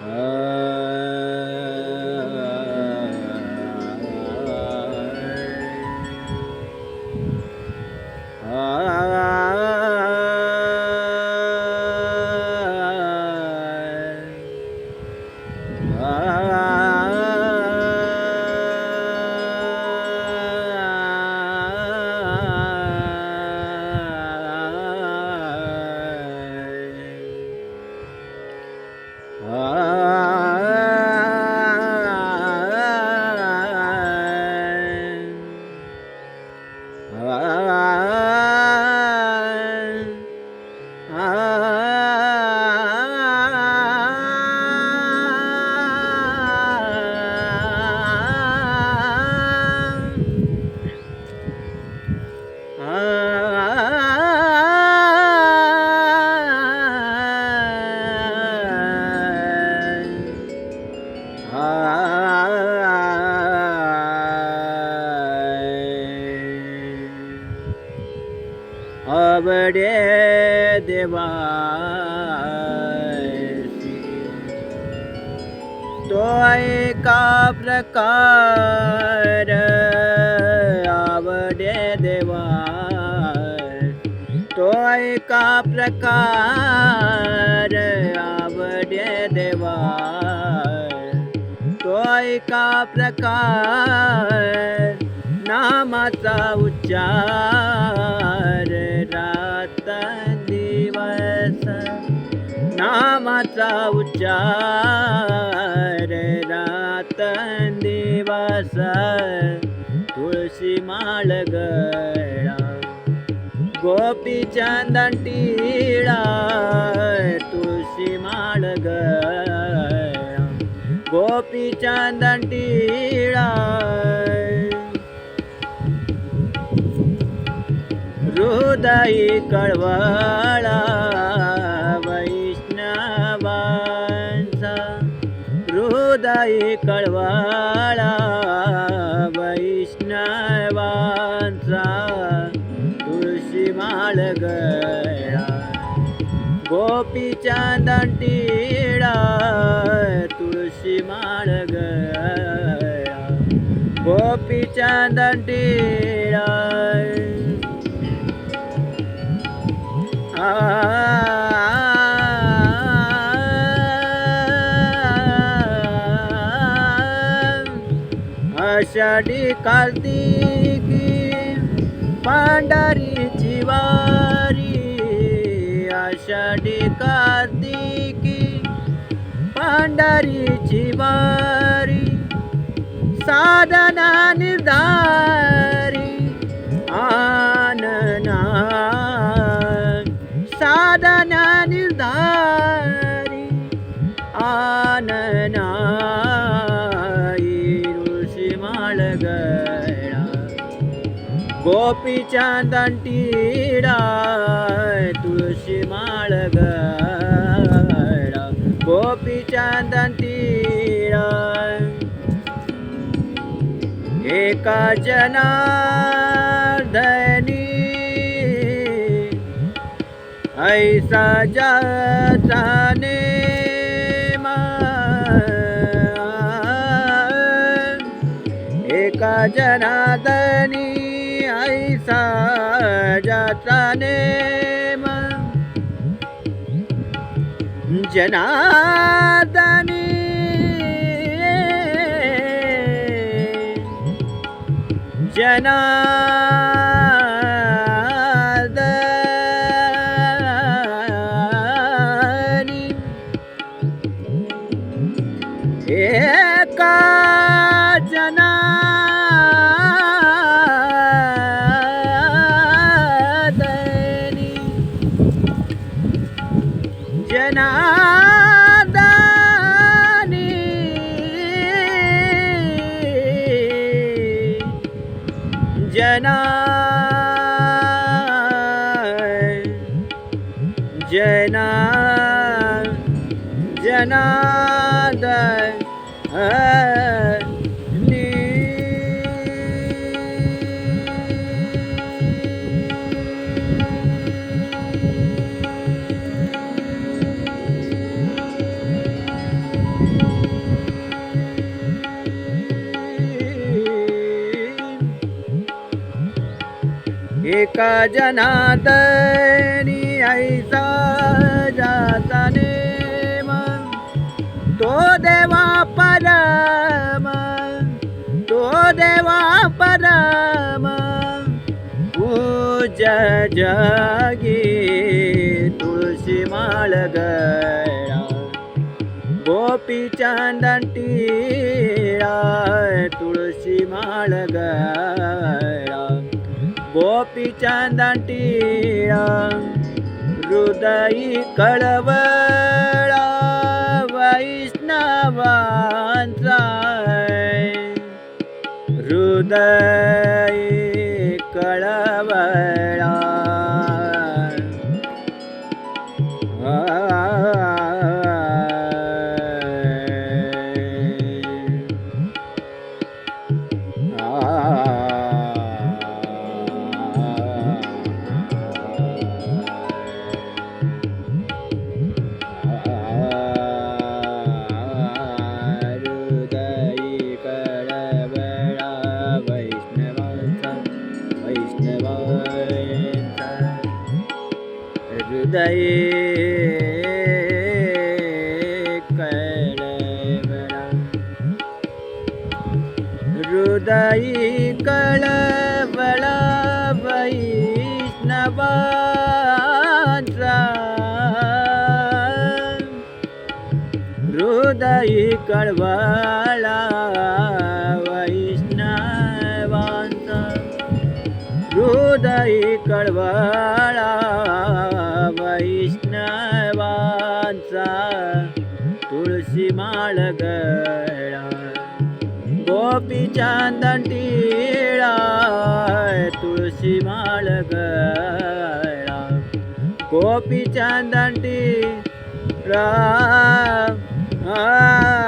Uh, आवडे देवा तो एका प्रकार? आवडे देवा तो एका प्रकार? आवडे देवा तो एका प्रकार? नामाचा उच्चार रात दिवस. नामाचा उच्चार रात दिवस. तुळशी माळ गळा. गोपी चंदन टिळा. तुळशी माळ गळा. गोपी चंदन टिळा. ताई कळवळा वैष्णवांचा. हृदय कळवळा वैष्णवांचा. तुळशी माळ गळा. गोपीच्या दंटीळा तुळशी माळ गळा. गोपीच्या दंटीळा आषाढी कार्तिकी पांढरीची जिवारी आषाढी कार्तिकी पांढरीची जिवारी साधना निर्धार निर्धारी आनना ऋषी माळ गळा गोपी चंदन तुळशी माळ गळा गोपीच्या दंटीडा एका जनार्दनी ऐसा जाने एका जनादनी ऐसा जाने जनादनी। जना जना एका जनातनी ऐसा जाता नेम. तो देवा परम. तो देवा परम. पूज जगी तुळशी माळ गळा. गोपी चंदन टीळा तुळशी माळ गळा. गोपी चंदन टिळा हृदयी कळवळा वैष्णवांचा हृदय हृदय कळवळा वैष्णवांचा हृदय कळवळा वैष्णवांचा हृदयी कळवळा वैष्णवांचा तुळशी माळ गळा गोपी चांदन टिळा तुळशी माळ गळा गोपी चांदन टिळा आ